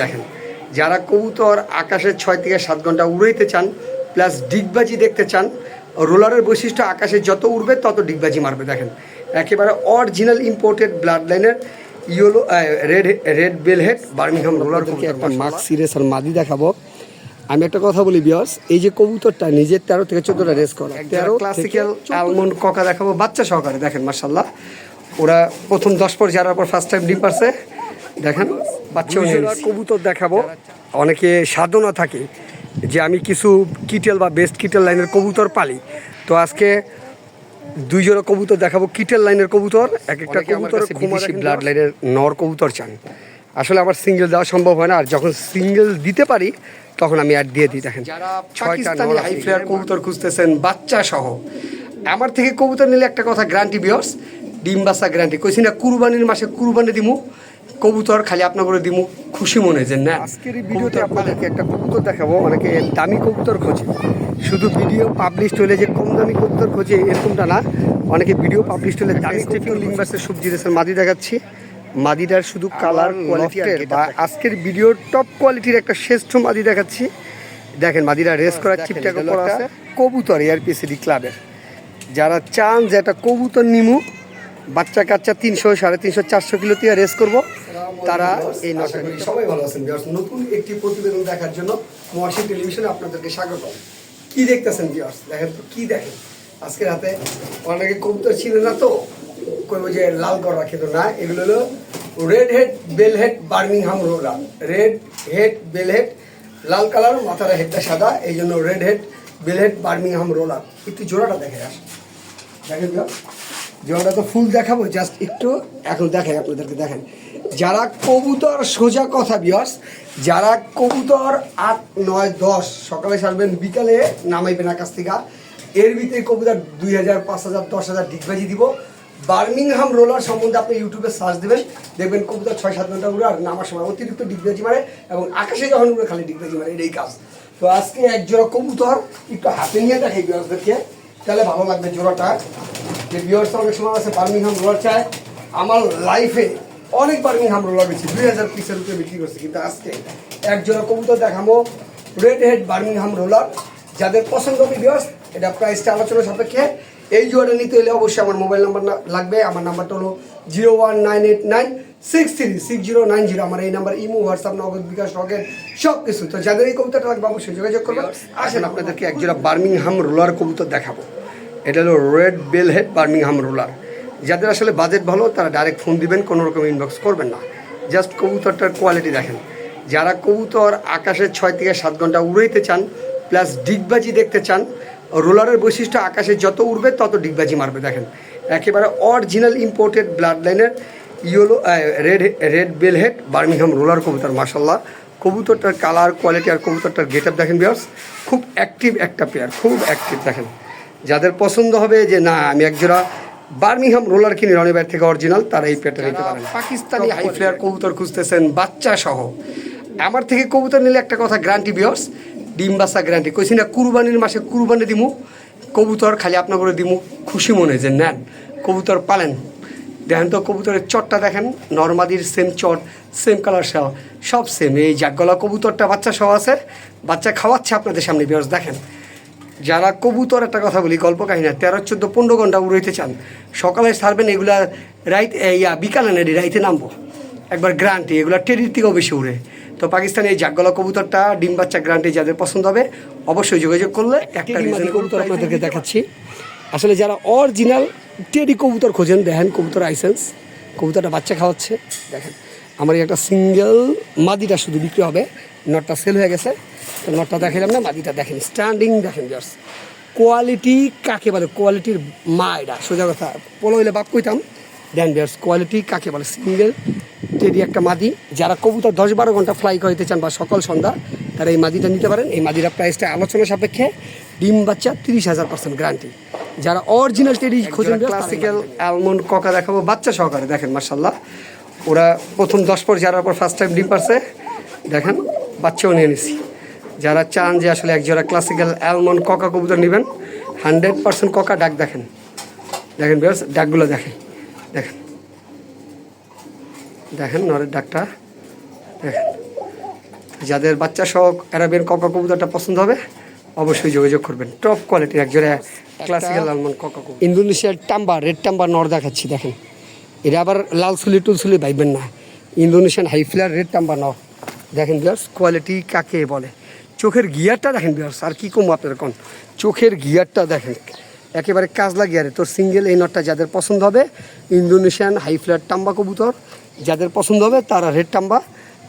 দেখেন যারা কবুতর আকাশের ছয় থেকে সাত ঘণ্টা উড়াইতে চান প্লাস ডিগবাজি দেখতে চান রোলারের বৈশিষ্ট্য আকাশে যত উড়বে তত ডিগবাজি মারবে দেখেন। একেবারে অরিজিনাল ইম্পোর্টেড ব্লাড লাইনের yellow red red bell head Birmingham roller একটা মাস্ক সিরিয়াস আর মাদি দেখাবো। আমি একটা কথা বলি বিয়স এই যে কবুতরটা নিজের তেরো থেকে চোদ্দটা রেস করা তেরো ক্লাসিক্যাল আলমন্ড ককা দেখাবো বাচ্চা সহকারে দেখেন মার্শাল্লাহ ওরা প্রথম দশ পর যাওয়ার পর ফার্স্ট টাইম ডিম পারছে। দেখেন বাচ্চা কবুতর দেখাবো। অনেকে সাধনা থাকে যে আমি কিছু কিটেল বা বেস্ট কিটেল লাইনের কবুতর পালি। তো আজকে দুই জোড়া কবুতর দেখাবো কিটেল লাইনের কবুতর এক একটা কবুতর বিদেশি ব্লাড লাইনের নর কবুতর চান। আসলে আমার সিঙ্গেল দেওয়া সম্ভব হয় না আর যখন সিঙ্গেল দিতে পারি তখন আমি অ্যাড দিয়ে দিই দেখেন। পাকিস্তানি হাই ফ্লেয়ার কবুতর খুঁজতেছেন বাচ্চা সহ আমার থেকে কবুতর নিলে একটা কথা গ্যারান্টি বিয়র্স ডিম বাসা গ্যারান্টি কইছি না কুরবানির মাসে কুরবানি দিমু কবুতর খালি আপনার করে দিমু খুশি মনে যে না আজকের এই ভিডিওতে আপনাদেরকে একটা কবুতর দেখাবো অনেকে দামি কবুতর খোঁজে। শুধু ভিডিও পাবলিশ হলে যে কম দামি কবুতর খোঁজে এরকমটা না অনেকে ভিডিও পাবলিশ হলে দামি স্টেপিং লিঙ্গাসের সবজি রেসের মাদি দেখাচ্ছি। মাদিটার শুধু কালার কোয়ালিটি বা আজকের ভিডিওর টপ কোয়ালিটির একটা শ্রেষ্ঠ মাদি দেখাচ্ছি। দেখেন মাদিরা রেস করার চিপটা করা আছে। কবুতর এয়ারপিসিডি ক্লাবের যারা চান যে একটা কবুতর নিমু বাচ্চা কাচ্চা তিনশো সাড়ে তিনশো চারশো কিলো দিয়ে রেস করব। তারা এই নশা সবাই ভালো আছেন। নতুন একটি প্রতিবেদন দেখার জন্য মহাশী টেলিভিশনে আপনাদেরকে স্বাগত কি দেখতেছেন বিয়ার্স দেখেন তো কি দেখেন? আজকে রাতে অনেকে কবুতর ছিল না তো কইবো যে লাল করা কিন্তু না। এগুলো হলো red head bell head Birmingham roller red head bell head লাল কালার মাথার হেডটা সাদা এই জন্য red head bell head Birmingham roller একটু জোড়াটা দেখে আস দেখেন জোড়াটা তো ফুল দেখাবো জাস্ট একটু, এখন দেখেন, আপনাদেরকে দেখেন। যারা কবুতর, সোজা কথা বিয়স যারা কবুতর আট, নয়, দশ, সকালে সারবেন, বিকালে নামাইবেন আকাশ থেকে। এর ভিতরে কবুতর দুই হাজার, পাঁচ হাজার, দশ হাজার ডিগবাজি দিব। বার্মিংহাম রোলার সম্বন্ধে আপনি ইউটিউবে সার্চ দেবেন। দেখবেন কবুতর ছয়, সাত ঘণ্টা উড়ে আর নামার সময় অতিরিক্ত ডিগবাজি মারে এবং আকাশে যখন উড়ে খালি ডিগবাজি মারে, এটাই কাজ। তো আজকে এক জোড়া কবুতর, একটু হাতে নিয়ে দেখাই বিয়সদেরকে তাহলে ভালো লাগবে জোড়াটা। যে বিয়ার্স অনেক সময় আছে বার্মিংহাম রোলার চায়। আমার লাইফে অনেক বার্মিংহাম রোলার বেশি দুই হাজার পিসের উপরে বিক্রি করছে, কিন্তু আজকে এক জোড়া কবুতর দেখাবো। রেড হেড বার্মিংহাম রোলার যাদের পছন্দ হবে বিয়ার্স এটা প্রাইসটা আলোচনা সাপেক্ষে। এই জোড়াটা নিতে হলে অবশ্যই আমার মোবাইল নাম্বার লাগবে। আমার নাম্বারটা হলো zero one nine eight nine six three six zero nine zero আমার এই নাম্বার ইমো হোয়াটসঅ্যাপ নগদ বিকাশ রকেট সব কিছু তো যাদের এই কবুতরটা লাগবে অবশ্যই যোগাযোগ করবেন। আসেন আপনাদেরকে এক জোড়া বার্মিংহাম রোলার কবুতর দেখাবো। এটা হলো red bell head Birmingham roller. যাদের আসলে বাজেট ভালো তারা ডাইরেক্ট ফোন দিবেন কোনো রকম ইনবক্স করবেন না। জাস্ট কবুতরটার কোয়ালিটি দেখেন। যারা কবুতর আকাশে ছয় থেকে সাত ঘণ্টা উড়াইতে চান প্লাস ডিগবাজি দেখতে চান রোলারের বৈশিষ্ট্য আকাশে যত উড়বে তত ডিগবাজি মারবে দেখেন। একেবারে অরিজিনাল ইম্পোর্টেড ব্লাড লাইনের yellow red red bell head Birmingham roller কবুতর মার্শাল্লাহ কবুতরটার কালার কোয়ালিটি আর কবুতরটার গেট আপ দেখেন বিয়ার্স খুব অ্যাক্টিভ একটা পেয়ার খুব অ্যাক্টিভ দেখেন। যাদের পছন্দ হবে যে না আমি একজোড়া বার্মিংহাম রোলার কিনি রনিবার থেকে অরিজিনাল তারা এই পেটা নিতে পারেন। পাকিস্তানি হাই ফ্লেয়ার কবুতর খুঁজতেছেন বাচ্চা সহ আমার থেকে কবুতর নিলে একটা কথা গ্যারান্টি বিয়র্স ডিম বাসা গ্যারান্টি কইছি না কুরবানির মাসে কুরবানি দিমু কবুতর খালি আপনার করে দিমু খুশি মনে যে নেন কবুতর পালেন। দেখেন তো কবুতরের চটটা দেখেন নর্মাদির সেম চট সেম কালার সহ সব সেম এই জাগগলা কবুতরটা বাচ্চা সহ আছে বাচ্চা খাওয়াচ্ছে আপনাদের সামনে বিয়র্স দেখেন। যারা কবুতর একটা কথা বলি গল্প কাহিনী তেরো চোদ্দ পনেরো ঘণ্টা উড়াইতে চান সকালে সারবেন এগুলা রাইত ইয়া বিকালে নেডি রাইতে নামবো। একবার গ্রান্টি এগুলা টেরির থেকেও বেশি উড়ে। তো পাকিস্তানি এই জাগগলা কবুতরটা ডিম বাচ্চা গ্রান্টি যাদের পছন্দ হবে অবশ্যই যোগাযোগ করলে একটা কবুতর আপনাদেরকে দেখাচ্ছি। আসলে যারা অরিজিনাল টেরি কবুতর খোঁজেন, দেখেন কবুতর আইসেন্স কবুতরটা বাচ্চা খাওয়াচ্ছে। দেখেন, আমার এই একটা সিঙ্গেল মাদিটা শুধু বিক্রি হবে, নটটা সেল হয়ে গেছে। তো নটটা দেখালাম না, মাদিটা দেখেন স্ট্যান্ডিং দেখেন জার্স কোয়ালিটি কাকে বলে? কোয়ালিটির মা এটা, সোজা কথা। পলো হইলে বাপ কইতাম। দেন বিয়ার্স কোয়ালিটি কাকে বলে? সিঙ্গেল টেডি একটা মাদি। যারা কবুতর দশ বারো ঘণ্টা ফ্লাই করতে চান বা সকাল, সন্ধ্যা, তারা এই মাদিটা নিতে পারেন। এই মাদিটা প্রাইসটা আলোচনা সাপেক্ষে ডিম বাচ্চা তিরিশ হাজার পার্সেন্ট গ্যারান্টি যারা অরিজিনাল টেডি খোঁজেন ক্লাসিক্যাল অ্যালমন্ড ককা দেখাবো বাচ্চা সহকারে দেখেন মার্শাল্লাহ ওরা প্রথম দশ পর যারা পর ফার্স্ট টাইম ডিম পারছে। দেখেন বাচ্চাও নিয়ে নিছি। যারা চান যে আসলে এক জোড়া ক্লাসিক্যাল অ্যালমন্ড ককা কবুতর নেবেন হান্ড্রেড পার্সেন্ট ককা ডাক দেখেন। দেখেন বেশ ডাকগুলো দেখেন। দেখেন। দেখেন নরের ডাকটা। দেখেন। যাদের বাচ্চা সহ অ্যারাবিয়ান ককা কবুতরটা পছন্দ হবে অবশ্যই যোগাযোগ করবেন। টপ কোয়ালিটির একজোড়া ক্লাসিক্যাল আলমন্ড ককা ইন্দোনেশিয়ার টাম্বা রেড টাম্বা নর দেখাচ্ছি দেখেন। এটা আবার লাল সুলি টুলসুলি ভাইবেন না। ইন্দোনেশিয়ান হাইফ্লার রেড টাম্বা নর। দেখেন বিয়ার্স কোয়ালিটি কাকে বলে? চোখের গিয়ারটা দেখেন বিয়ার্স আর কী কম আপনার কোন? চোখের গিয়ারটা দেখেন। একেবারে কাজলা গিয়ারে। তোর সিঙ্গেল এই নটটা যাদের পছন্দ হবে ইন্দোনেশিয়ান হাইফ্লার টাম্বা কবুতর যাদের পছন্দ হবে তারা রেড টাম্বা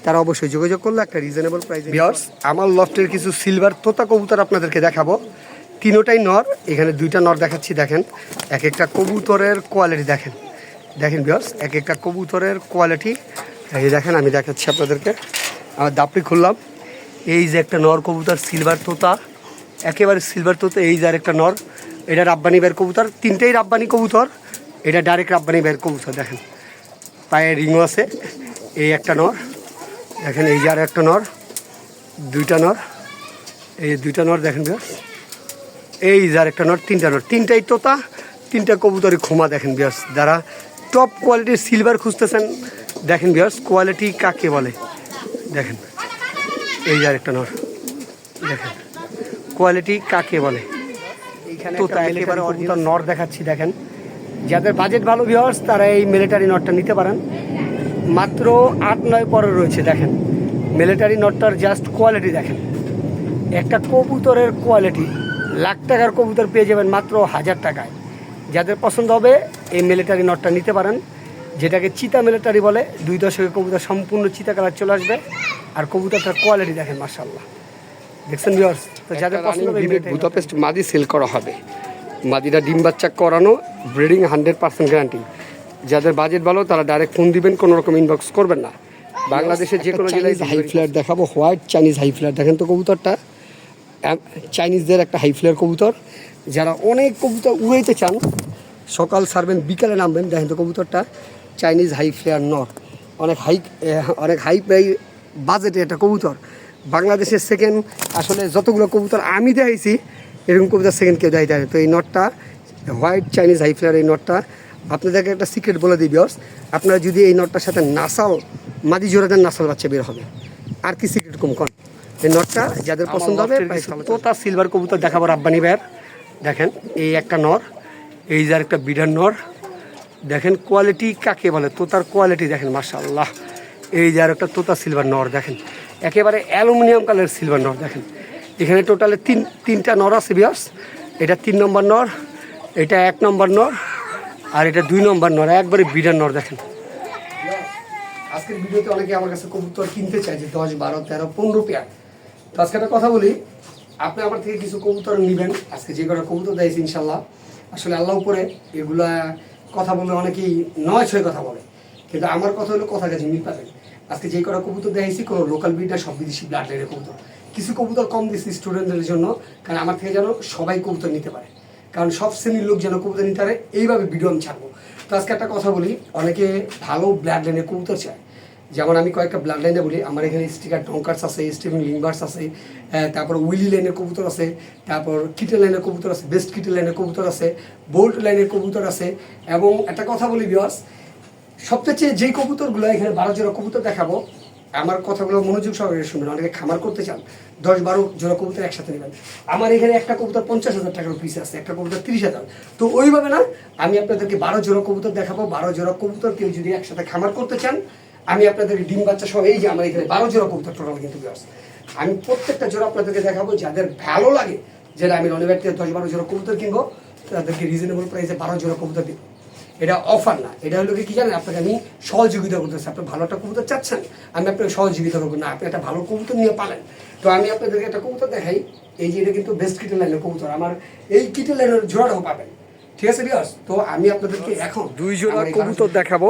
তারা অবশ্যই যোগাযোগ করলে, একটা রিজনেবল প্রাইস বিয়ার্স আমার লফটের কিছু সিলভার তোতা কবুতর আপনাদেরকে দেখাবো। তিনোটাই নর, এখানে দুইটা নর দেখাচ্ছি, দেখেন। এক একটা কবুতরের কোয়ালিটি দেখেন। দেখেন বিয়ার্স এক একটা কবুতরের কোয়ালিটি এই দেখেন, আমি দেখাচ্ছি আপনাদেরকে। আমার দাপড়ি খুললাম। এই যে একটা নর কবুতর সিলভার তোতা। একেবারে সিলভার তোতা, এই যে আর একটা নর। এটা রাব্বানি বের কবুতর। তিনটেই রাব্বানি কবুতর। এটা ডাইরেক্ট রাব্বানি বের কবুতর, দেখেন। পায়ে রিংও আছে। এই একটা নর। দেখেন এই যে আর একটা নর দুইটা নর এই দুইটা নর দেখেন বিয়ার্স এই যার একটা নট তিনটা নট তিনটাই তোতা তিনটা কবুতরি খোমা দেখেন বিয়ার্স যারা টপ কোয়ালিটির সিলভার খুঁজতেছেন দেখেন বিয়ার্স কোয়ালিটি কাকে বলে? দেখেন এই যার একটা নট দেখেন কোয়ালিটি কাকে বলে? এইখানে তোতা একেবারে অরিজিনাল নট দেখাচ্ছি দেখেন। যাদের বাজেট ভালো ভিওর্স তারা এই মিলিটারি নটটা নিতে পারেন। মাত্র আট নয় পরে রয়েছে দেখেন। মিলিটারি নটটার জাস্ট কোয়ালিটি দেখেন। একটা কবুতরের কোয়ালিটি লাখ টাকার কবুতর পেয়ে যাবেন মাত্র হাজার টাকায়। যাদের পছন্দ হবে এই মিলিটারি নটটা নিতে পারেন। যেটাকে চিতা মিলিটারি বলে দুই দশকের কবুতর সম্পূর্ণ চিতা কালার চলে আসবে। আর কবুতরটার কোয়ালিটি দেখেন মার্শাল্লাহ দেখছেন ভিউয়ার্স তো যাদের পছন্দ হবে বুদাপেস্ট মাদি সেল করা হবে। মাদিটা ডিম বাচ্চা করানো ব্রিডিং হান্ড্রেড পার্সেন্ট গ্যারান্টি যাদের বাজেট ভালো তারা ডাইরেক্ট ফোন দিবেন কোনো রকম ইনবক্স করবেন না। বাংলাদেশের যে কোনো জেলায় হাই ফ্লেয়ার দেখাবো হোয়াইট চাইনিজ হাই ফ্লেয়ার দেখেন তো কবুতরটা। চাইনিজদের একটা হাই ফ্লেয়ার কবুতর। যারা অনেক কবুতর উড়াইতে চান সকাল সারবেন বিকালে নামবেন দেখেন তো কবুতরটা। চাইনিজ হাই ফ্লেয়ার নর অনেক হাই অনেক হাই প্রাই বাজেটে একটা কবুতর। বাংলাদেশের সেকেন্ড আসলে যতগুলো কবুতর আমি দেখাইছি এরকম কবুতর সেকেন্ড কেউ পারে তো এই নটটা হোয়াইট চাইনিজ হাই ফ্লেয়ার এই নটটা আপনাদেরকে একটা সিক্রেট বলে দিই বিয়স আপনারা যদি এই নটটার সাথে নাসাল মাদি জোড়া দেন নাসাল বাচ্চা বের হবে। আর কি সিক্রেট কম কন? এই নটটা যাদের পছন্দ হবে তোতা সিলভার কবুতর দেখাবো রাব্বানি ভাইয়ের। দেখেন এই একটা নর এই যার একটা বিডার নর দেখেন কোয়ালিটি কাকে বলে? তোতার কোয়ালিটি দেখেন মাশাআল্লাহ। এই যার একটা তোতা সিলভার নর দেখেন। একেবারে অ্যালুমিনিয়াম কালারের সিলভার নর দেখেন। এখানে টোটালে তিন তিনটা নর আছে বিয়ার্স এটা তিন নম্বর নর এটা এক নম্বর নর আর এটা দুই নম্বর নর একবারে বিডার নর দেখেন। আজকের ভিডিওতে অনেকে আমার কাছে কবুতর কিনতে চায় যে দশ, বারো, তেরো, পনেরো পেয়ার। তো আজকে একটা কথা বলি, আপনি আমার থেকে কিছু কবুতর নেবেন, আজকে যে কটা কবুতর দিয়েছি ইনশাল্লাহ। আসলে আল্লাহ উপরে এগুলা কথা বলে অনেকেই নয় ছয় কথা বলে। কিন্তু আমার কথা হলো কথা কাছে মিল পাবেন। আজকে যে কটা কবুতর দিয়েছি কোনো লোকাল ব্রিড সব বিদেশি ব্লাড লাইনের কবুতর। কিছু কবুতর কম দিচ্ছি স্টুডেন্টদের জন্য, কারণ আমার থেকে যেন সবাই কবুতর নিতে পারে। কারণ সব শ্রেণির লোক যেন কবুতর নিতে পারে, এইভাবে ভিডিও আমি ছাড়বো। তো আজকে একটা কথা বলি, অনেকে ভালো ব্লাড লাইনের কবুতর চায়। যেমন আমি কয়েকটা ব্লাড লাইনে বলি, আমার এখানে স্টিকার ডঙ্কার্স আছে স্টিভেন লিংবার্স আছে তারপর উইলি লাইনের কবুতর আছে, তারপর কিটেল লাইনের কবুতর আছে বেস্ট কিটেল লাইনের কবুতর আছে বোল্ট লাইনের কবুতর আছে, এবং একটা কথা বলি বিয়াস সবচেয়ে যেই কবুতরগুলো এখানে বারো জোড়া কবুতর দেখাবো, আমার কথাগুলো মনোযোগ সহকারে শুনবেন, অনেকে খামার করতে চান। দশ বারো জোড়া কবুতর একসাথে নেবেন। আমার এখানে একটা কবুতর পঞ্চাশ হাজার টাকার পিস আছে, একটা কবুতর তিরিশ হাজার। তো ওইভাবে না, আমি আপনাদেরকে বারো জোড়া কবুতর দেখাবো, বারো জোড়া কবুতর কেউ যদি একসাথে খামার করতে চান, আমি আপনাদেরকে ডিম বাচ্চা সহ এই যে আমার এখানে বারো জোড়া কবুতর টোটাল কিন্তু আমি প্রত্যেকটা জোড়া আপনাদেরকে দেখাবো, যাদের ভালো লাগে যেটা আমি রনিবার থেকে দশ বারো জোড়া কবুতর কিনবো, তাদেরকে রিজনেবল প্রাইসে বারো জোড়া কবুতর দিব। এটা অফার না, এটা হলো কি কি জানেন, আপনাকে আমি সহযোগিতা করতেছি আপনি ভালো একটা কবুতর চাচ্ছেন, আমি আপনাকে সহযোগিতা করব না, আপনি একটা ভালো কবুতর নিয়ে পালেন। তো আমি আপনাদেরকে একটা কবুতর দেখাই। এই যে এটা কিন্তু বেস্ট কিটেল লাইনের কবুতর। আমার এই কিটেল লাইনের জোড়াটাও পাবেন। ঠিক আছে বিয়াস তো আমি আপনাদেরকে এখন দুই জোড়া কবুতর দেখাবো।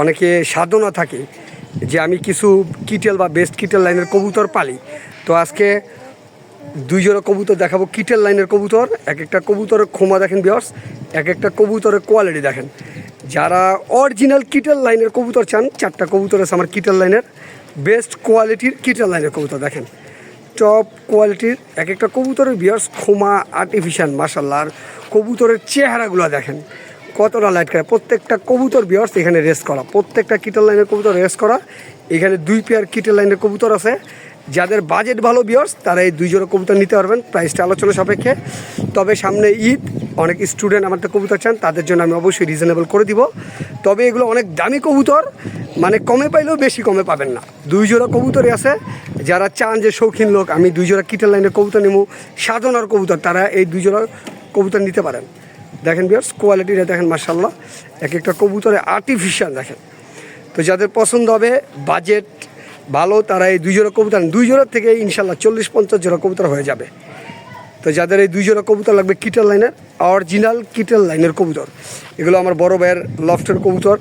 অনেকে সাধনা থাকে যে আমি কিছু কিটেল বা বেস্ট কিটেল লাইনের কবুতর পালি। তো আজকে দুই জোড়া কবুতর দেখাবো কিটেল লাইনের কবুতর। এক একটা কবুতরের খোমা দেখেন বিয়ার্স এক একটা কবুতরের কোয়ালিটি দেখেন। যারা অরিজিনাল কিটেল লাইনের কবুতর চান চারটা কবুতর আছে আমার কিটেল লাইনের বেস্ট কোয়ালিটির কিটেল লাইনের কবুতর দেখেন। টপ কোয়ালিটির এক একটা কবুতরের বিয়ার্স খোমা আর্টিফিশিয়াল মাসাল্লাহ আর কবুতরের চেহারাগুলো দেখেন, কতটা লাইট করে প্রত্যেকটা কবুতর বিয়ার্স এখানে রেস করা। প্রত্যেকটা কিটেল লাইনের কবুতর রেস করা। এখানে দুই পেয়ার কিটেল লাইনের কবুতর আছে। যাদের বাজেট ভালো বিয়ার্স তারা এই দুই জোড়া কবুতর নিতে পারবেন। প্রাইসটা আলোচনা সাপেক্ষে। তবে সামনে ঈদ, অনেক স্টুডেন্ট আমার তো কবুতর চান, তাদের জন্য আমি অবশ্যই রিজনেবল করে দিব। তবে এগুলো অনেক দামি কবুতর মানে কমে পাইলেও বেশি কমে পাবেন না। দুই জোড়া কবুতরই আছে। যারা চান যে শৌখিন লোক, আমি দুই জোড়া কিটের লাইনের কবুতর নেব। সাধনার কবুতর, তারা এই দুই জোড়া কবুতর নিতে পারেন। দেখেন বিয়ার্স কোয়ালিটিটা দেখেন মার্শাল্লাহ এক একটা কবুতরে আর্টিফিশিয়াল দেখেন। তো যাদের পছন্দ হবে বাজেট ভালো তারা এই দুই জোড়া কবুতর দুই জোড়ার থেকে ইনশাল্লাহ চল্লিশ পঞ্চাশ জোড়া কবুতর হয়ে যাবে। তো যাদের এই দুই জোড়া কবুতর লাগবে কিটেল লাইনের অরিজিনাল কিটেল লাইনের কবুতর। এগুলো আমার বড় ভাইয়ের লফটের কবুতর।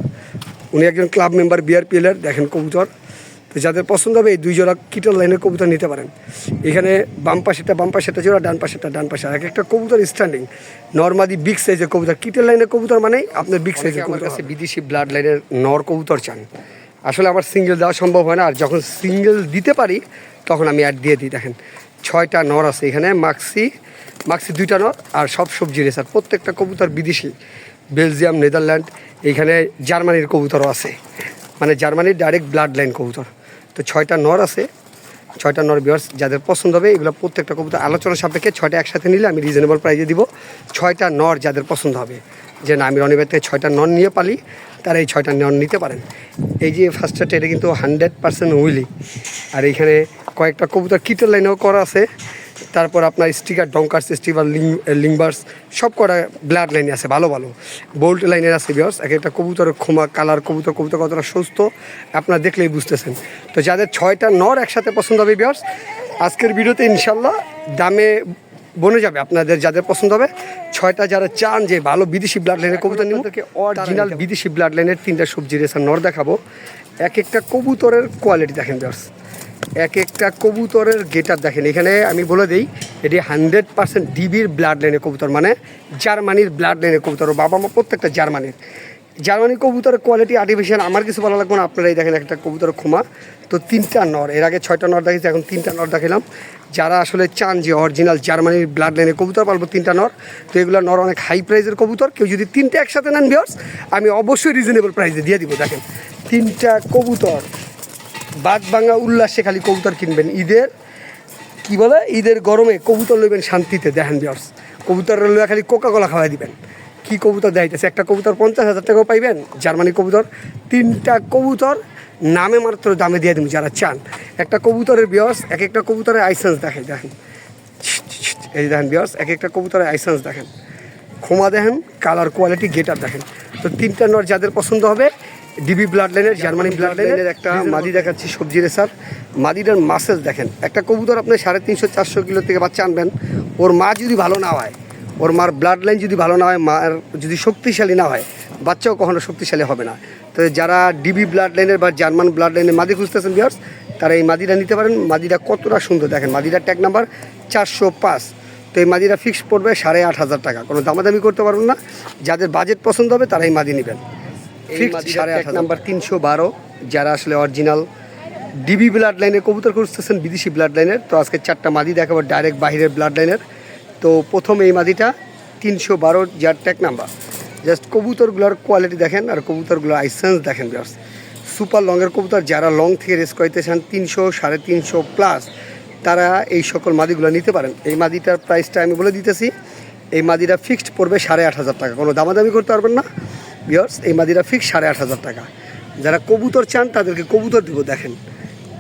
উনি একজন ক্লাব মেম্বার বিআরপিএলের দেখেন কবুতর। তো যাদের পছন্দ হবে এই দুই জোড়া কিটেল লাইনের কবুতর নিতে পারেন। এখানে বাম পাশেটা বাম পাশেটা জোড়া ডান পাশেটা ডান পাশে। এক একটা কবুতর স্ট্যান্ডিং নর্মালি বিগ সাইজের কবুতর। কিটেল লাইনের কবুতর মানেই আপনার বিগ সাইজের কাছে বিদেশি ব্লাড লাইনের নর কবুতর চান। আসলে আমার সিঙ্গেল দেওয়া সম্ভব হয় না। আর যখন সিঙ্গেল দিতে পারি, তখন আমি অ্যাড দিয়ে দিই, দেখেন। ছয়টা নর আছে এখানে, মাক্সি মাক্সি দুইটা নর, আর সব সবজি রেসার প্রত্যেকটা কবুতর বিদেশি, বেলজিয়াম, নেদারল্যান্ড, এখানে জার্মানির কবুতরও আছে। মানে জার্মানির ডাইরেক্ট ব্লাড লাইন কবুতর। তো ছয়টা নর আছে, ছয়টা নর বিয়ার্স যাদের পছন্দ হবে, এগুলো প্রত্যেকটা কবুতর আলোচনা সাপেক্ষে ছয়টা একসাথে নিলে আমি রিজনেবল প্রাইজে দিব। ছয়টা নর যাদের পছন্দ হবে। যে না, আমি রনিবের থেকে ছয়টা নর নিয়ে পালি, তারা এই ছয়টা নন নিতে পারেন। এই যে ফার্স্ট ফার্স্টটা এটা কিন্তু হান্ড্রেড পার্সেন্ট উইলি আর এখানে কয়েকটা কবুতর কিটের লাইনেও করা আছে। তারপর আপনার স্টিকার ডঙ্কার্স স্টিকার লিং লিংবার্স সব কটা ব্লাড লাইনে আছে, ভালো ভালো। বোল্ট লাইনের আছে বিয়ার্স এক একটা কবুতরের খোমা কালার কবুতর কবুতর কতটা সুস্থ, আপনারা দেখলেই বুঝতেছেন। তো যাদের ছয়টা নর একসাথে পছন্দ হবে বিয়ার্স আজকের ভিডিওতে ইনশাল্লাহ দামে বনে যাবে আপনাদের যাদের পছন্দ হবে ছয়টা যারা চান যে ভালো বিদেশি ব্লাড লাইনের কবুতর নিব অরিজিনাল বিদেশি ব্লাড লাইনের তিনটা সবজি রেসার নর দেখাবো। এক একটা কবুতরের কোয়ালিটি দেখেন বিয়ার্স এক একটা কবুতরের গেটার দেখেন। এখানে আমি বলে দিই এটি হান্ড্রেড পার্সেন্ট ডিবির ব্লাড লাইনের কবুতর মানে জার্মানির ব্লাড লাইনের কবুতর। বাবা মা প্রত্যেকটা জার্মানির। জার্মানি কবুতরের কোয়ালিটি আর্টিফিশিয়াল আমার কিছু ভালো লাগবে না আপনারা এই দেখেন একটা কবুতর খোমা। তো তিনটা নর, এর আগে ছয়টা নর দেখেছি এখন তিনটা নর দেখালাম। যারা আসলে চান যে অরিজিনাল জার্মানির ব্লাড লাইনের কবুতর পারব তিনটা নর। তো এগুলো নর অনেক হাই প্রাইজের কবুতর, কেউ যদি তিনটে একসাথে নেন বিয়ার্স আমি অবশ্যই রিজনেবল প্রাইসে দিয়ে দিব, দেখেন। তিনটা কবুতর বাদ ভাঙা উল্লাসে খালি কবুতর কিনবেন। ঈদের, কি বলে? ঈদের গরমে কবুতর লইবেন শান্তিতে, দেখেন বিয়ার্স কবুতর লইয়া খালি কোকা কোলা খাওয়াই দিবেন। কি কবুতর দেখাইতেছে? একটা কবুতর পঞ্চাশ হাজার টাকাও পাইবেন জার্মানি কবুতর। তিনটা কবুতর নামে মাত্র দামে দিয়ে দিন যারা চান। একটা কবুতরের বিয়স এক একটা কবুতরের আইসেন্স দেখেন দেখেন। এই দেখেন বিয়স এক একটা কবুতরের আইসেন্স দেখেন। খোমা দেখেন কালার কোয়ালিটি গেটার দেখেন। তো তিনটা নর যাদের পছন্দ হবে ডিবি ব্লাড লাইনের জার্মানি ব্লাড লাইনের একটা মাদি দেখাচ্ছি সবজি রেসার। মাদিটার মাসেল দেখেন। একটা কবুতর আপনি সাড়ে তিনশো চারশো কিলো থেকে বাচ্চা আনবেন ওর মা যদি ভালো না হয় ওর মার ব্লাড লাইন যদি ভালো না হয় মার যদি শক্তিশালী না হয় বাচ্চাও কখনো শক্তিশালী হবে না। তো যারা ডিবি ব্লাড লাইনের বা জার্মান ব্লাড লাইনের মাদি খুঁজতেছেন বিয়ার্স তারা এই মাদিটা নিতে পারেন। মাদিটা কতটা সুন্দর দেখেন মাদিটার ট্যাগ নাম্বার চারশো পাঁচ। তো এই মাদিটা ফিক্স পড়বে সাড়ে আট হাজার টাকা। কোনো দামাদামি করতে পারবেন না। যাদের বাজেট পছন্দ হবে তারা এই মাদি নেবেন। ফিক্স সাড়ে আট নাম্বার তিনশো বারো যারা আসলে অরিজিনাল ডিবি ব্লাড লাইনের কবুতর খুঁজতেছেন বিদেশি ব্লাড লাইনের তো আজকে চারটা মাদি দেখাবো ডাইরেক্ট বাহিরের ব্লাড লাইনের তো প্রথম এই মাদিটা তিনশো বারো যার ট্যাগ নাম্বার জাস্ট কবুতরগুলোর কোয়ালিটি দেখেন আর কবুতরগুলোর আইসেন্স দেখেন বিয়ার্স সুপার লংয়ের কবুতর, যারা লং থেকে রেস করাইতে চান, তিনশো সাড়ে তিনশো প্লাস তারা এই সকল মাদিগুলো নিতে পারেন। এই মাদিটার প্রাইসটা আমি বলে দিতেছি, এই মাদিটা ফিক্সড পড়বে সাড়ে আট হাজার টাকা। কোনো দামাদামি করতে পারবেন না। বিয়ার্স এই মাদিটা ফিক্স সাড়ে আট হাজার টাকা। যারা কবুতর চান, তাদেরকে কবুতর দিব, দেখেন।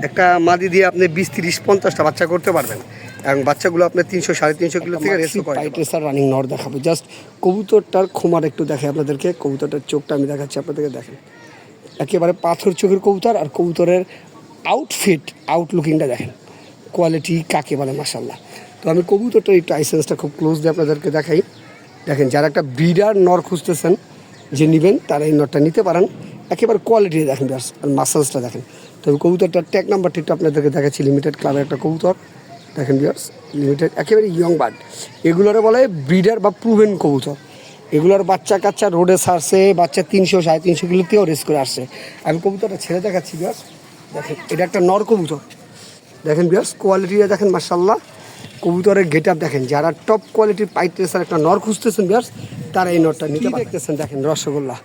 একটা মাদি দিয়ে আপনি বিশ, তিরিশ, পঞ্চাশটা বাচ্চা করতে পারবেন। এবং বাচ্চাগুলো আপনার তিনশো সাড়ে তিনশো কিলো থেকে রেসও করে রানিং নর দেখাবো। জাস্ট কবুতরটার খোমার একটু দেখে আপনাদেরকে কবুতরটার চোখটা আমি দেখাচ্ছি আপনাদেরকে দেখেন। একেবারে পাথর চোখের কবুতর আর কবুতরের আউটফিট আউটলুকিংটা দেখেন। কোয়ালিটি কাকে বলে মাসাল্লাহ তো আমি কবুতরটার একটু আইসেন্সটা খুব ক্লোজলি আপনাদেরকে দেখাই। দেখেন যারা একটা ব্রিডার নর খুঁজতেছেন যে নেবেন তারা এই নরটা নিতে পারেন। একেবারে কোয়ালিটি দেখেন আর মাসালসটা দেখেন। তবে কবুতরটার ট্যাগ নাম্বারটা একটু আপনাদেরকে দেখাচ্ছি লিমিটেড ক্লাবের একটা কবুতর। দেখেন বিয়ার্স লিমিটেড একেবারে ইয়ং বার্ড এগুলোরে বলে ব্রিডার বা প্রুভেন কবুতর। এগুলোর বাচ্চা কাচ্চা রোডে সারছে বাচ্চা তিনশো সাড়ে তিনশো কিলোতেও রেস করে আসছে। আমি কবুতরটা ছেড়ে দেখাচ্ছি বিয়ার্স দেখেন এটা একটা নর কবুতর। দেখেন বিয়ার্স কোয়ালিটিটা দেখেন মার্শাল্লাহ কবুতরের গেট আপ দেখেন যারা টপ কোয়ালিটির পাইপ রেসার একটা নর খুঁজতেছেন বিয়ার্স তারা এই নরটা নিতে দেখতেছেন? দেখেন রসগোল্লা।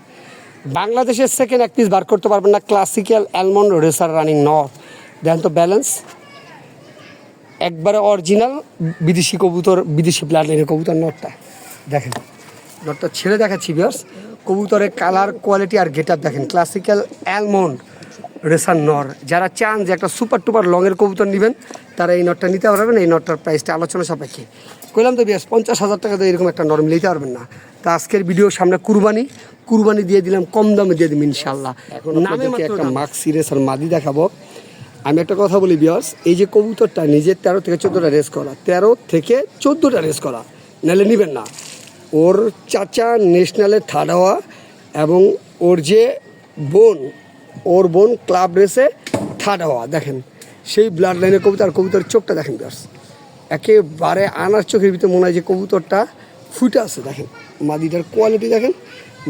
বাংলাদেশের সেকেন্ড এক পিস বার করতে পারবেন না ক্লাসিক্যাল অ্যালমন্ড রেসার রানিং নর। দেখেন তো ব্যালেন্স একবারে অরিজিনাল বিদেশি কবুতর বিদেশি ব্লাড লাইনের কবুতর নটটা দেখেন নটটা ছেড়ে দেখাচ্ছি বিয়ার্স কবুতরের কালার কোয়ালিটি আর গেট দেখেন। ক্লাসিক্যাল অ্যালমন্ড রেসার নর যারা চান যে একটা সুপার টুপার লংয়ের কবুতর নেবেন তারা এই নটটা নিতে পারবেন। এই নটটার প্রাইসটা আলোচনা সাপেক্ষে। কইলাম তো বিয়াস পঞ্চাশ হাজার টাকা তো এরকম একটা নরম নিতে পারবেন না। তা আজকের ভিডিও সামনে কুরবানি। কুরবানি দিয়ে দিলাম কম দামে দিয়ে দিবেন ইনশাল্লাহ নামে একটা মার্ক সিরিয়াস আর মাদি দেখাবো। আমি একটা কথা বলি বিয়ার্স এই যে কবুতরটা নিজের তেরো থেকে চোদ্দোটা রেস করা, তেরো থেকে চোদ্দোটা রেস করা, নাহলে নেবেন না। ওর চাচা ন্যাশনালে থার্ড হওয়া এবং ওর যে বোন, ওর বোন ক্লাব রেসে থার্ড হওয়া, দেখেন। সেই ব্লাড লাইনের কবুতর আর কবুতরের চোখটা দেখেন বিয়ার্স একেবারে আনার চোখের ভিতরে মনে হয় যে কবুতরটা ফুটে আছে, দেখেন। মাদিটার কোয়ালিটি দেখেন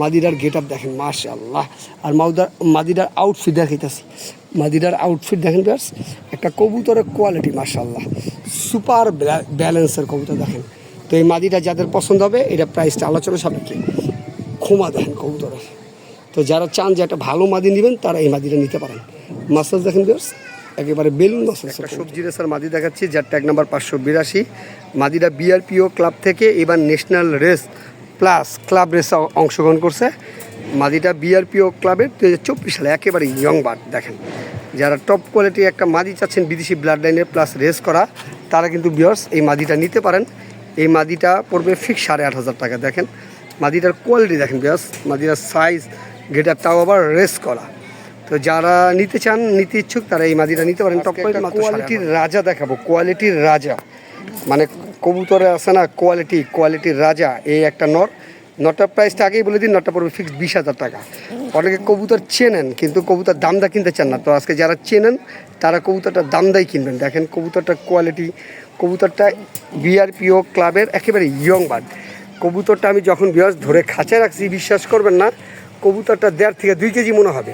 মাদিটার গেট আপ দেখেন মাশাল্লাহ আর মাউদার মাদিটার আউটফিট দেখাইতেছি। মাদিটার আউটফিট দেখেন ব্যাস একটা কবুতরের কোয়ালিটি মাশাল্লাহ সুপার ব্যালেন্সের কবুতর দেখেন। তো এই মাদিটা যাদের পছন্দ হবে এটা প্রাইসটা আলোচনা সাপেক্ষে ক্ষমা দেখেন কবুতরের। তো যারা চান যে একটা ভালো মাদি নেবেন তারা এই মাদিটা নিতে পারেন। মাসাজ দেখেন ব্যাস একেবারে বেলুন মাসাজ একটা সবজি রেসার মাদি দেখাচ্ছি যার ট্যাগ নাম্বার পাঁচশো বিরাশি। মাদিরা বিআরপিও ক্লাব থেকে এবার ন্যাশনাল রেস ক্লাব রেসে অংশগ্রহণ করছে। মাদিটা বিআরপিও ক্লাবের দু হাজার চব্বিশ সালে একেবারে ইয়ং বার্ড দেখেন। যারা টপ কোয়ালিটি একটা মাদি চাচ্ছেন বিদেশি ব্লাড লাইনের প্লাস রেস করা তারা কিন্তু বিয়ার্স এই মাদিটা নিতে পারেন। এই মাদিটা পড়বে ফিক্স সাড়ে আট হাজার টাকা দেখেন। মাদিটার কোয়ালিটি দেখেন বিয়ার্স মাদিটার সাইজ গেটারটাও আবার রেস করা। তো যারা নিতে চান নিতে ইচ্ছুক তারা এই মাদিটা নিতে পারেন। টপ কোয়ালিটির রাজা দেখাবো কোয়ালিটির রাজা। মানে কবুতরে আছে না কোয়ালিটি কোয়ালিটির রাজা, এই একটা নর। নটার প্রাইসটা আগেই বলে দিন নটা পড়বে ফিক্সড বিশ হাজার টাকা। অনেকে কবুতর চেনেন, কিন্তু কবুতর দামদা কিনতে চান না। তো আজকে যারা চেনেন, তারা কবুতরটা দামদাই কিনবেন। দেখেন কবুতরটার কোয়ালিটি কবুতরটা বিআরপিও ক্লাবের একেবারে ইয়ং বার্ড কবুতরটা আমি যখন বিয়াস ধরে খাঁচায় রাখছি, বিশ্বাস করবেন না, কবুতরটা দেড় থেকে দুই কেজি মনে হবে।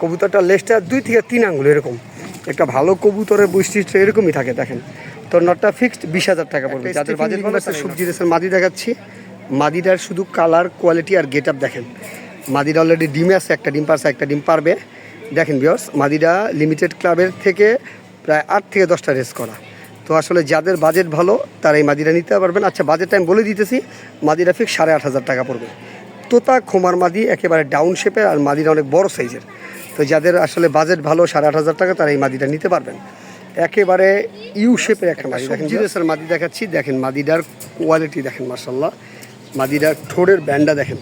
কবুতরটা লেজটা দুই থেকে তিন আঙ্গুল, এরকম। একটা ভালো কবুতরের বৈশিষ্ট্য এরকমই থাকে, দেখেন। তো নটটা ফিক্সড বিশ হাজার টাকা পড়বে। যাদের বাজেট ভালো আছে সবজি রেসের মাদি দেখাচ্ছি। মাদিটার শুধু কালার কোয়ালিটি আর গেট আপ দেখেন। মাদিরা অলরেডি ডিমে আছে একটা ডিম পারছে একটা ডিম পারবে। দেখেন বিয়স মাদিরা লিমিটেড ক্লাবের থেকে প্রায় আট থেকে দশটা রেস করা। তো আসলে যাদের বাজেট ভালো তারা এই মাদিরা নিতে পারবেন। আচ্ছা বাজেট টাইম বলে দিতেছি মাদিরা ফিক্স সাড়ে আট হাজার টাকা পড়বে। তোতা খোমার মাদি একেবারে ডাউন শেপের আর মাদিরা অনেক বড় সাইজের তো যাদের আসলে বাজেট ভালো সাড়ে আট হাজার টাকা তারা এই মাদিটা নিতে পারবেন। একেবারে ইউ শেপের একটা মাদি। দেখেন জিরেসের মাদি দেখাচ্ছি। দেখেন মাদিটার কোয়ালিটি দেখেন মার্শাল্লাহ মাদিটার ঠোঁটের ব্যান্ডা দেখেন।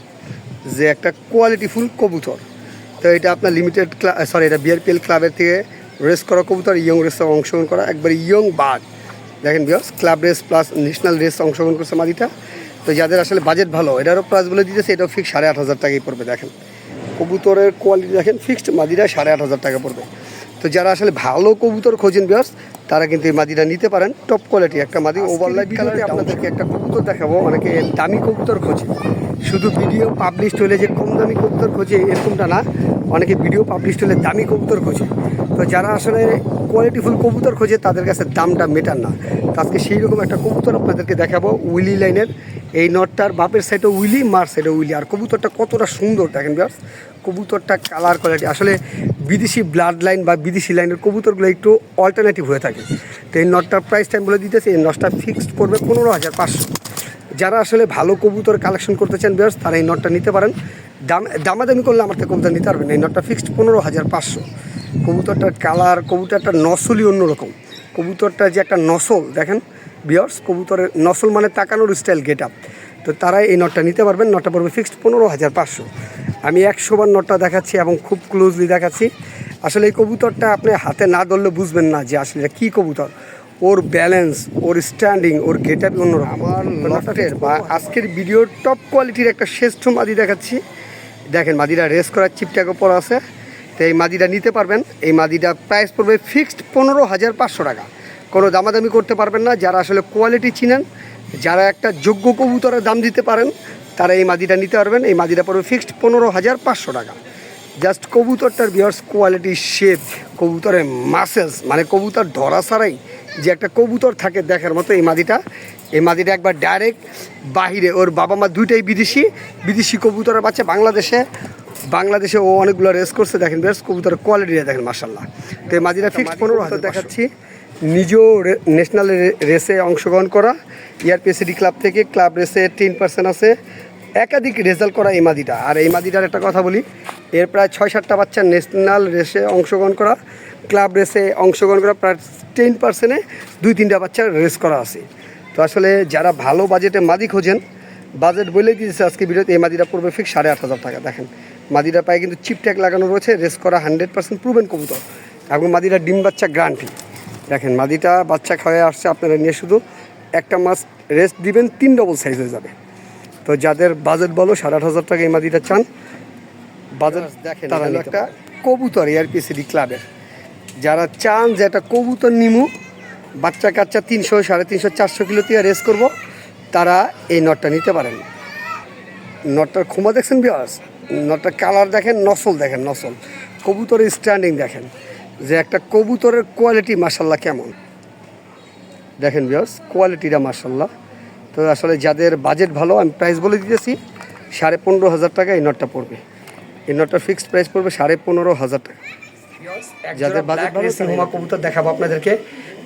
যে একটা কোয়ালিটিফুল কবুতর। তো এটা আপনার লিমিটেড সরি এটা বিআরপিএল ক্লাবের থেকে রেস করা কবুতর ইয়ং রেসে অংশগ্রহণ করা একবারে ইয়ং বার্ড দেখেন Beers club race plus national race অংশগ্রহণ করছে মাদিটা। তো যাদের আসলে বাজেট ভালো এটারও প্রাইস বলে দিতেছে এটাও ফিক্স সাড়ে আট হাজার টাকাই পড়বে দেখেন। কবুতরের কোয়ালিটি দেখেন ফিক্সড মাদিরা সাড়ে আট হাজার টাকা পড়বে। তো যারা আসলে ভালো কবুতর খোঁজেন বিয়ার্স তারা কিন্তু এই মাদিটা নিতে পারেন। টপ কোয়ালিটি একটা মাদি ওভারলাইট কালারে আপনাদেরকে একটা কবুতর দেখাবো অনেকে দামি কবুতর খোঁজে। শুধু ভিডিও পাবলিশ হলে যে কম দামি কবুতর খোঁজে এরকমটা না অনেকে ভিডিও পাবলিশ হলে দামি কবুতর খোঁজে। তো যারা আসলে কোয়ালিটিফুল কবুতর খোঁজে, তাদের কাছে দামটা মেটান না। তো আজকে সেই রকম একটা কবুতর আপনাদেরকে দেখাবো, উইলি লাইনের। এই নটটার বাপের সাইডে উইলি, মার সাইডে উইলি। আর কবুতরটা কতটা সুন্দর, দেখেন বিয়ার্স কবুতরটা কালার কোয়ালিটি আসলে বিদেশি ব্লাড লাইন বা বিদেশি লাইনের কবুতরগুলো একটু অল্টারনেটিভ হয়ে থাকে। তো এই নটটার প্রাইস টাইম বলে দিতেছে, এই নটটা ফিক্সড পড়বে পনেরো হাজার পাঁচশো। যারা আসলে ভালো কবুতর কালেকশন করতে চান বিয়ার্স তারা এই নটটা নিতে পারেন। দাম দামাদামি করলে আমার থেকে কবুতর নিতে পারবেন এই নটটা ফিক্সড পনেরো হাজার পাঁচশো। কবুতরটার কালার কবুতরটার নসলই অন্যরকম। কবুতরটা যে একটা নসল, দেখেন বিয়ার্স কবুতরের নসল মানে তাকানোর স্টাইল গেট আপ তো তারা এই নটটা নিতে পারবেন। নটটা পড়বে ফিক্সড পনেরো হাজার পাঁচশো। আমি একশো বার নটটা দেখাচ্ছি এবং খুব ক্লোজলি দেখাচ্ছি। আসলে এই কবুতরটা আপনি হাতে না ধরলে বুঝবেন না যে আসলে কী কবুতর। ওর ব্যালেন্স ওর স্ট্যান্ডিং ওর গেট আপ অন্য আমার লটের বা আজকের ভিডিওর টপ কোয়ালিটির একটা শ্রেষ্ঠ মাদি দেখাচ্ছি। দেখেন মাদিরা রেস করার চিপটাক ওপর আছে। তো এই মাদিটা নিতে পারবেন। এই মাদিটা প্রাইস পড়বে ফিক্সড পনেরো হাজার পাঁচশো টাকা। কোনো দামাদামি করতে পারবেন না। যারা আসলে কোয়ালিটি চিনেন যারা একটা যোগ্য কবুতরের দাম দিতে পারেন তারা এই মাদিটা নিতে পারবেন। এই মাদিটা পড়বে ফিক্সড পনেরো হাজার পাঁচশো টাকা। জাস্ট কবুতরটার বিয়ার্স কোয়ালিটি শেপ কবুতরের মাসেলস মানে কবুতর ধরা ছাড়াই যে একটা কবুতর থাকে দেখার মতো এই মাদিটা এই মাদিটা একবার ডাইরেক্ট বাহিরে ওর বাবা মা দুইটাই বিদেশি বিদেশি কবুতরের বাচ্চা বাংলাদেশে বাংলাদেশে ও অনেকগুলো রেস করছে দেখেন বেশ কবুতরের কোয়ালিটিটা দেখেন মার্শাল্লাহ তো এই মাদিটা ফিক্সড পনেরো হাজার দেখাচ্ছি। নিজেও ন্যাশনাল রেসে অংশগ্রহণ করা E ইয়ারপিএসিডি ক্লাব থেকে ক্লাব রেসে টেন পার্সেন্ট আছে। একাধিক রেজাল্ট করা এই মাদিটা। আর এই মাদিটার একটা কথা বলি এর প্রায় ছয় সাতটা বাচ্চা ন্যাশনাল রেসে অংশগ্রহণ করা ক্লাব রেসে অংশগ্রহণ করা, প্রায় টেন পার্সেন্টে দুই তিনটা বাচ্চার রেস করা আছে। তো আসলে যারা ভালো বাজেটে মাদি খোঁজেন বাজেট বলেই দিয়েছে আজকে ভিডিওতে এই মাদিটা পড়বে ফিক্স সাড়ে আট হাজার টাকা, দেখেন। মাদিরা পায়ে কিন্তু চিপ ট্যাগ লাগানো রয়েছে রেস করা হান্ড্রেড পার্সেন্ট প্রুভেন কবুতর। এবং মাদিরা ডিম বাচ্চা গ্রান্টি দেখেন, মাদিটা বাচ্চা খাওয়ায় আসছে আপনারা নিয়ে শুধু একটা মাস রেস্ট দিবেন, তিন ডবল সাইজ হয়ে যাবে। তো যাদের বাজেট বলো, সাড়ে আট হাজার টাকা এই মাদিটা চান বাজেট দেখেন একটা কবুতর এয়ারপিসিডি ক্লাবের যারা চান যে একটা কবুতর নিমু বাচ্চা কাচ্চা তিনশো সাড়ে তিনশো চারশো কিলো দিয়ে রেস করব তারা এই নটটা নিতে পারেন। নটটার ক্ষমা দেখছেন বিয়াস নটটার কালার দেখেন নসল দেখেন নসল। কবুতরের স্ট্যান্ডিং দেখেন যে একটা কবুতরের কোয়ালিটি মাসাল্লাহ কেমন। দেখেন বিয়াস কোয়ালিটিটা মাসাল্লাহ তো আসলে যাদের বাজেট ভালো আমি প্রাইস বলে দিতেছি সাড়ে পনেরো হাজার টাকা এই নটটা পড়বে। এই নটটার ফিক্সড প্রাইস পড়বে সাড়ে পনেরো হাজার টাকা। যাদের বাজেট ভালো সিনেমা কবুতর দেখাবো আপনাদেরকে।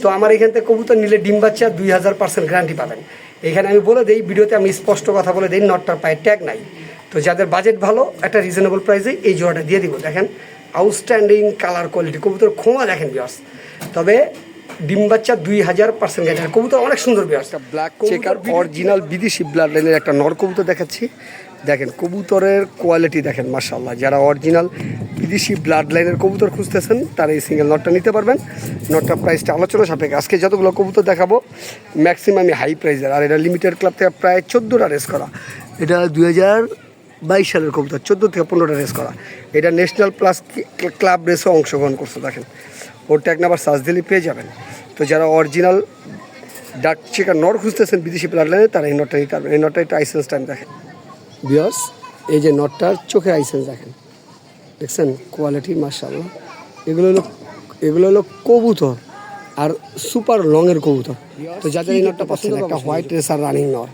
তো আমার এখান থেকে কবুতর নিলে ডিম বাচ্চা দুই হাজার পার্সেন্ট গ্যারান্টি পাবেন। এখানে আমি বলে দিই ভিডিওতে আমি স্পষ্ট কথা বলে দিই নটটার পায়ে ট্যাগ নাই। তো যাদের বাজেট ভালো একটা রিজনেবল প্রাইসে এই জোড়াটা দিয়ে দিব। দেখেন আউটস্ট্যান্ডিং কালার কোয়ালিটি কবুতর খোঁয়া দেখেন বিয়ার্স তবে ডিম বাচ্চা দুই হাজার পার্সেন্ট গ্যারান্টি কবুতর অনেক সুন্দর বিয়ার্স ব্ল্যাক চেকার অরিজিনাল বিদেশি ব্লাড লাইনের একটা নর কবুতর দেখাচ্ছি। দেখেন, কবুতরের কোয়ালিটি দেখেন মার্শাল্লাহ যারা অরিজিনাল বিদেশি ব্লাড লাইনের কবুতর খুঁজতেছেন, তারা এই সিঙ্গেল নটটা নিতে পারবেন। নটটার প্রাইসটা আলোচনা সাপেক্ষে। আজকে যতগুলো কবুতর দেখাবো ম্যাক্সিমামই হাই প্রাইসের আর এটা লিমিটেড ক্লাব থেকে প্রায় চোদ্দোটা রেস করা। এটা দুই হাজার বাইশ সালের কবুতর, চোদ্দ থেকে পনেরোটা রেস করা। এটা ন্যাশনাল প্লাস ক্লাব রেসও অংশগ্রহণ করছে, দেখেন। ওর ট্যাগ নাম্বার সার্চ দিলে পেয়ে যাবেন। তো যারা অরিজিনাল ডাক চেকার নর খুঁজতেছেন, বিদেশি ব্লাড লাইনে তারা এই নটটা নিতে পারবেন। এই নটটা একটু আইসেন্স টাইম দেখেন। বিয়ার্স এই যে নটটার চোখে আইসেন্স দেখেন। দেখছেন? কোয়ালিটি মার্শাল্লাহ এগুলো হলো এগুলো হলো কবুতর আর সুপার লংয়ের কবুতর। তো যাদের এই নটটা পছন্দ একটা হোয়াইট রেসার রানিং নর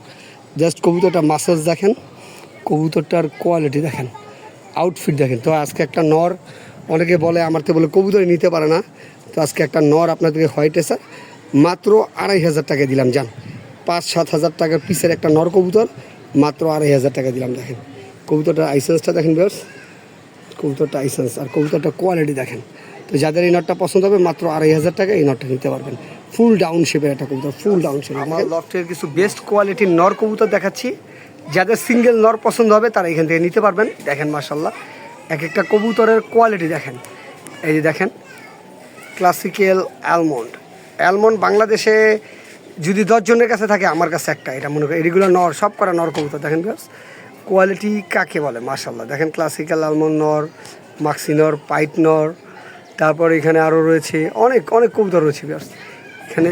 জাস্ট কবুতরটা মাসাজ দেখেন। কবুতরটার কোয়ালিটি দেখেন। আউটফিট দেখেন। তো আজকে একটা নর অনেকে বলে আমার তো বলে কবুতরই নিতে পারে না। তো আজকে একটা নর আপনাদেরকে হোয়াইট রেসার মাত্র আড়াই হাজার টাকা দিলাম যান পাঁচ সাত হাজার টাকার পিসের একটা নর কবুতর। মাত্র আড়াই হাজার টাকা দিলাম দেখেন। কবুতরটার আইসেন্সটা দেখেন বেশ কবুতরটা আইসেন্স আর কবুতরটা কোয়ালিটি দেখেন। তো যাদের এই নটটা পছন্দ হবে মাত্র আড়াই হাজার টাকা এই নটটা নিতে পারবেন। ফুল ডাউন শেপের একটা কবুতর ফুল ডাউন শেপ আমার লফটের কিছু বেস্ট কোয়ালিটির নর কবুতর দেখাচ্ছি। যাদের সিঙ্গেল নর পছন্দ হবে তারা এখান থেকে নিতে পারবেন। দেখেন মার্শাল্লাহ এক একটা কবুতরের কোয়ালিটি দেখেন। এই যে দেখেন ক্লাসিক্যাল অ্যালমন্ড অ্যালমন্ড বাংলাদেশে যদি দশজনের কাছে থাকে, আমার কাছে একটা। এটা মনে করি এগুলো নর, সব করা নর কবুতর। দেখেন বিয়াস কোয়ালিটি কাকে বলে? মার্শাল্লাহ দেখেন ক্লাসিক্যাল আলমন্ড নর মাক্সি নর পাইট নর, তারপর এখানে আরও রয়েছে অনেক অনেক কবুতর রয়েছে বিয়ার্স এখানে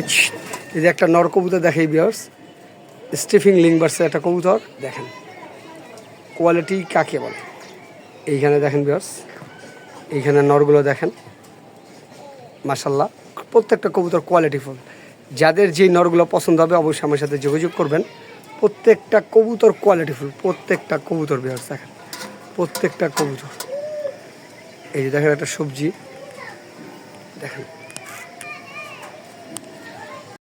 এই যে একটা নর কবুতর দেখে বিয়ার্স স্টিফিং লিংবার্সের একটা কবুতর, দেখেন। কোয়ালিটি কাকে বলে? এইখানে দেখেন বিয়ার্স এইখানে নরগুলো দেখেন। মাসাল্লাহ প্রত্যেকটা কবুতর কোয়ালিটিফুল যাদের যেই নরগুলো পছন্দ হবে অবশ্যই আমার সাথে যোগাযোগ করবেন। প্রত্যেকটা কবুতর কোয়ালিটিফুল প্রত্যেকটা কবুতর বিহার দেখেন, প্রত্যেকটা কবুতর। এই যে দেখেন একটা সবজি, দেখেন।